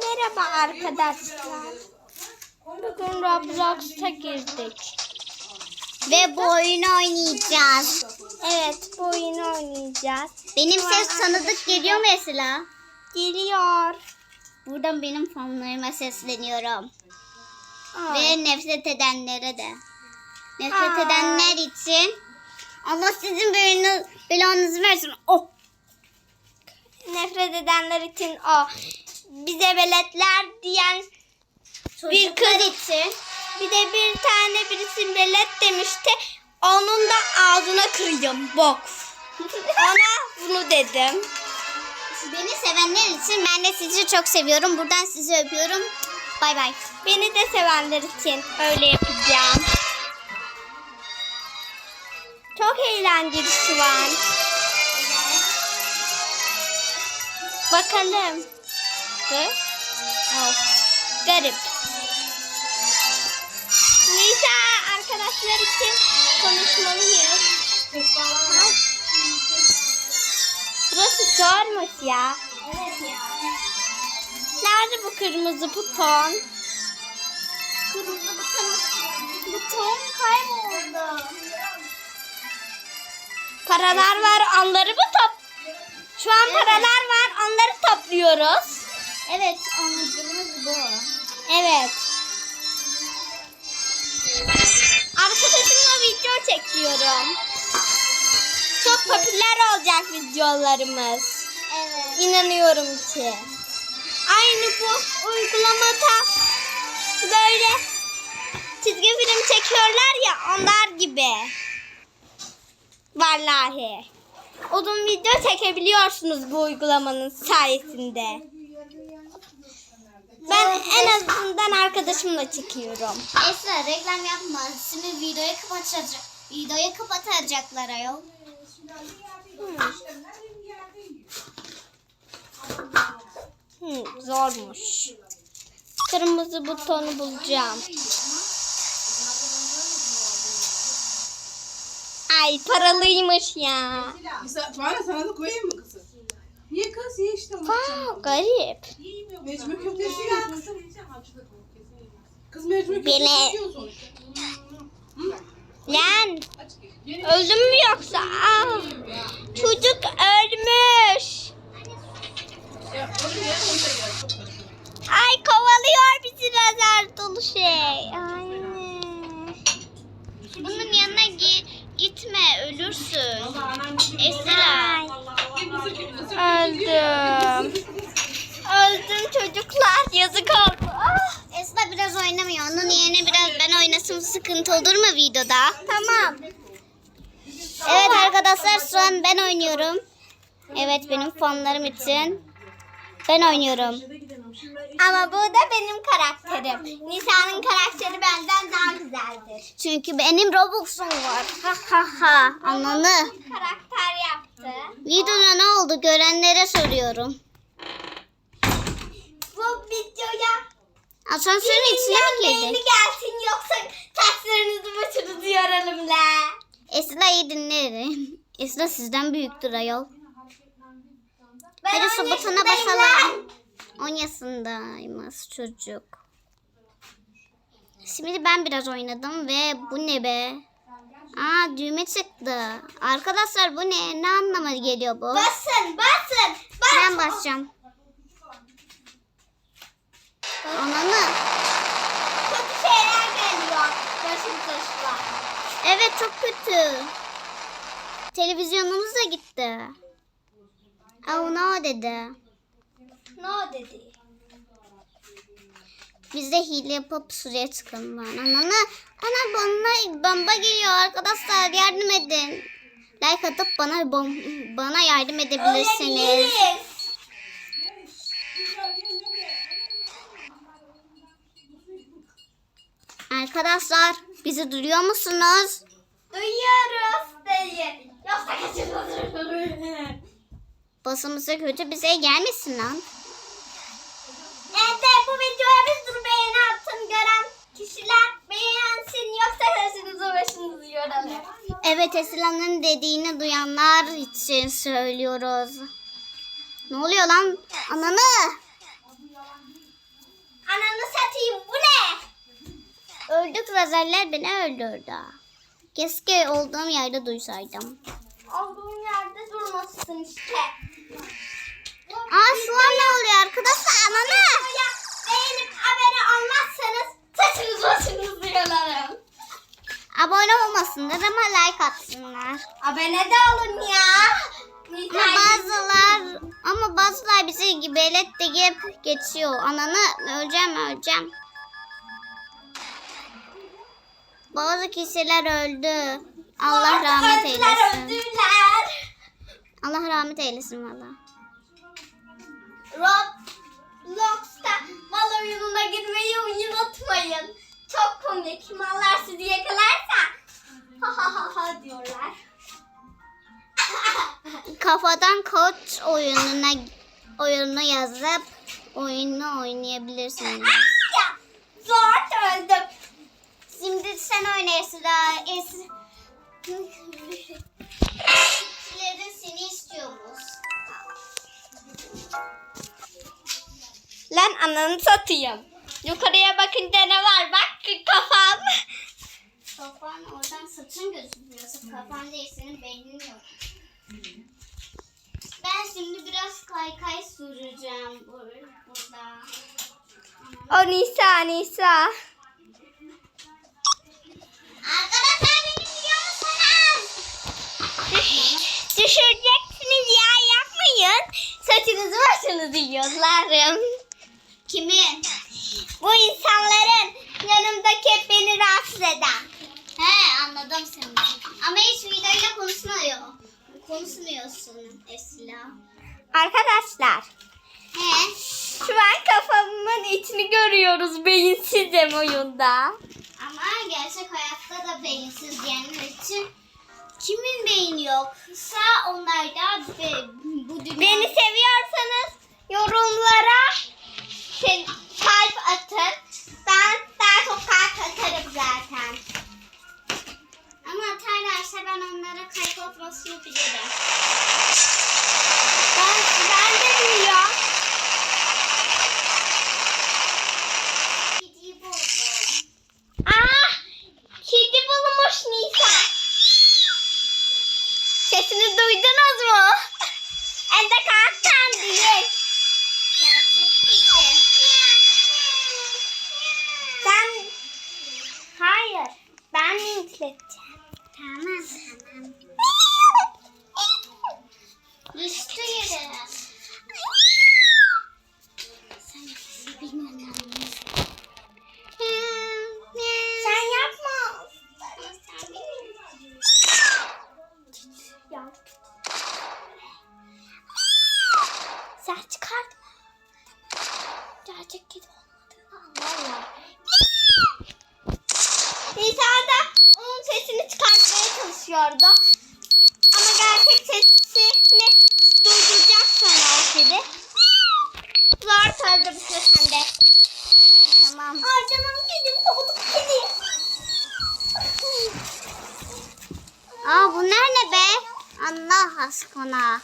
Merhaba arkadaşlar. Bugün Roblox'a girdik. Ve bu oyunu oynayacağız. Evet bu oyunu oynayacağız. Benim ses tanıdık geliyor mu Esila? Geliyor. Buradan benim fanlarıma sesleniyorum. Ay. Ve nefret edenlere de. Nefret Aa. edenler için Allah sizin belanı, belanızı versin. Oh. Nefret edenler için o. Bize veletler diyen bir kız için. bir de bir tane birisi velet demişti. Onun da ağzına kırayım bok. Ona bunu dedim. Beni sevenler için ben de sizi çok seviyorum. Buradan sizi öpüyorum. Bay bay. Beni de sevenler için öyle yapacağım. Çok eğlenceli şu an. Bakalım. Dur. Of. Garip. Nisa arkadaşlar için konuşmalıyız. Ha? Burası zormuş ya. Evet ya. Nerede bu kırmızı buton? Kırmızı buton, buton kayboldu. Paralar var onları mı top? Şu an Evet. paralar var onları topluyoruz. Evet amacımız bu. Evet. Arkadaşımla video çekiyorum. Çok popüler olacak videolarımız. Evet. İnanıyorum ki. Aynı bu uygulamada böyle çizgi film çekiyorlar ya onlar gibi. Vallahi. Uzun video çekebiliyorsunuz bu uygulamanın sayesinde. Ben en azından arkadaşımla çekiyorum. Esra reklam yapma. Şimdi videoyu kapatacak. Videoyu kapatacaklar ayol. Hmm, zormuş. Kırmızı butonu bulacağım. Ay paralıymış ya. Mesela Tuana sana da koyayım mı kızım? Ye kız ye işte. Aa, garip. Mecme köftesi ye kızım. Kız mecme köftesi Bile- yiyor sonuçta. Lan öldüm mü yoksa? Aa, çocuk ölmüş. Ya, onu ye, onu da ye. Çok güzel. Ay kovalıyor bizi lazer dolu şey. Gibi Esra. Öldüm. Öldüm çocuklar. Yazık oldu. Ah, Esra biraz oynamıyor. Onun yerine biraz ben oynasam sıkıntı olur mu videoda? tamam. Evet arkadaşlar şu an ben oynuyorum. Evet benim fanlarım için. Ben oynuyorum. Ama bu da benim karakterim. Nisa'nın karakteri benden daha güzeldir. Çünkü benim Robux'um var. Ha ha ha. Ananı. Karakter yaptı. Videoda ne oldu görenlere soruyorum. Bu videoya Asansörün içine mi beğeni girdin? gelsin yoksa taşlarınızı başınızı yoralım la. Esra'yı dinlerim. Esra sizden büyüktür ayol. Ben Hadi on butona yaşındayım basalım. lan. 10 yaşındaymış çocuk. Şimdi ben biraz oynadım ve bu ne be? Aa düğme çıktı. Arkadaşlar bu ne? Ne anlama geliyor bu? Basın basın. Bas. Ben basacağım. Ananı. Kötü şeyler geliyor. Başım taşla. Evet çok kötü. Televizyonumuz da gitti. Aa ne dedi? Ne o dedi? Biz de hile yapıp şuraya çıkalım lan. Ananı. Ana bana bomba geliyor arkadaşlar yardım edin. Like atıp bana bom bana yardım edebilirsiniz. Arkadaşlar bizi duyuyor musunuz? Duyuyoruz dayı. Yoksa kaçırılır. Basımıza kötü bize gelmesin lan. Tesla'nın dediğini duyanlar için söylüyoruz. Ne oluyor lan? Ananı! Ananı satayım bu ne? Öldük lazerler beni öldürdü. Keşke olduğum yerde duysaydım. Olduğum yerde durmasın işte. Ama like atsınlar. Abone de olun ya. Ama bazılar ama bazılar bizi gibi elet deyip geçiyor. Ananı öleceğim öleceğim. Bazı kişiler öldü. Allah rahmet eylesin. Öldüler. Allah rahmet eylesin valla. Kafadan koç oyununa oyunu yazıp oyunu oynayabilirsiniz. ya zor öldüm. Şimdi sen oyna Esra. Es Kişilerin seni istiyormuş. Lan ananı satayım. Yukarıya bakınca ne var? Bak kafam. Kafan oradan saçın gözükmüyorsa kafan değil senin beynin yok. Ben şimdi biraz kaykay süreceğim bur- burada. O Nisa Nisa. Arkadaşlar beni biliyor musunuz? Düşüreceksiniz ya yapmayın. Saçınızı başınızı yiyorlarım. Kimin? Bu insanların yanımdaki hep beni rahatsız eden. He anladım seni. Ama hiç videoyla konuşmuyor. Konuşmuyorsun Esla. Arkadaşlar He. şu an kafamın içini görüyoruz beyinsizim oyunda. Ama gerçek hayatta da beyinsiz diyenler için kimin beyni yoksa onlar da be, bu dünya... Beni seviyorsanız yorumlara şey, kalp atın. Ben daha çok kalp atarım zaten. Ben onlara kalp atmasını bilirim. Ben, ben de biliyorum. Buldum. Kedi bulmuş Nisa. Sesini duydunuz mu? De değil. Gerçek kedi. Sen... Hayır. Ben linçleteceğim. Tamam tamam. Sen çıkartma. Gerçek kedi olmadığını anlarlar. Nisa da onun sesini çıkartmaya çalışıyordu. Ama gerçek sesini durduracak sonra o kedi. Zor söyledi bu süre sende. Tamam. Ay canım kedim kovduk kedi. Aa bunlar ne be? Allah aşkına.